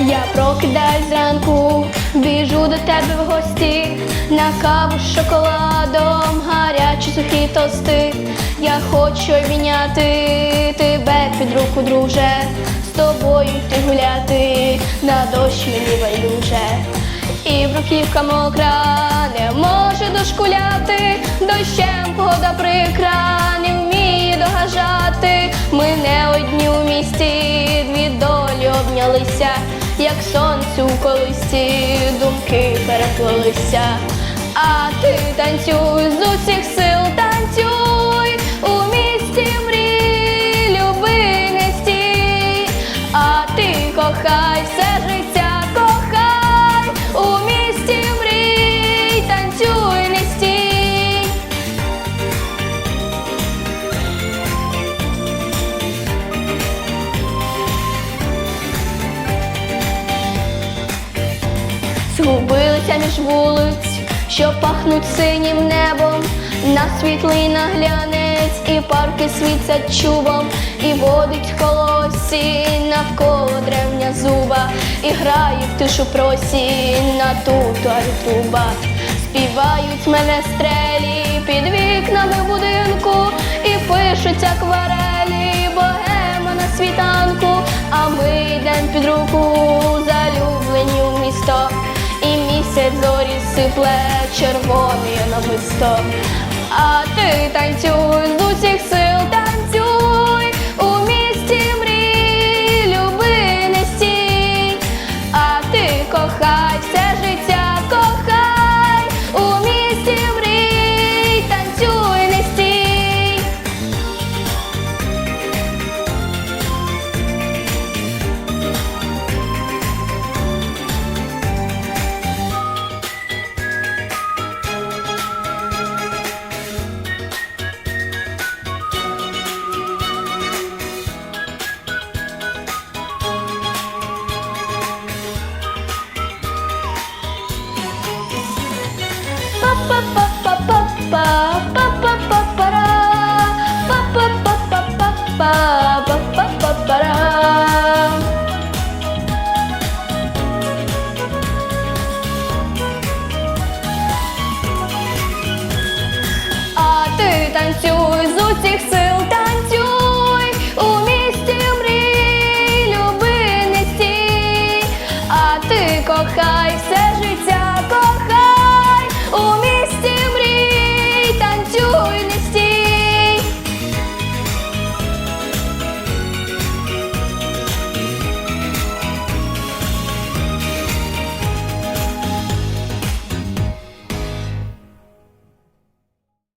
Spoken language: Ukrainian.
Я прокидаюсь зранку, Біжу до тебе в гості, на каву з шоколадом, гарячі сухі тости. Я хочу обійняти тебе під руку, друже, з тобою йти гуляти, на дощ мені байдуже. І бруківка мокра не може дошкуляти, дощем погода прикра, не вміє догажати. Ми не одні у місті, дві долі обнялися, як сонцю у колисці, думки переплилися. А ти танцюй з усіх сил, танцюй у місті мрій, люби не стій, а ти кохай Згубилися між вулиць, що пахнуть синім небом, на світлий наглянець, і парки світять чубом, і водить колосі навколо древня зуба, і грає в тишу просінь на тутуарі труба. Співають мене стрелі під вікнами будинку, і пишуть акварелі, богема на світанку, а ми йдем під руку, сипле червоні намисто. А ти танцюй Танцюй з усіх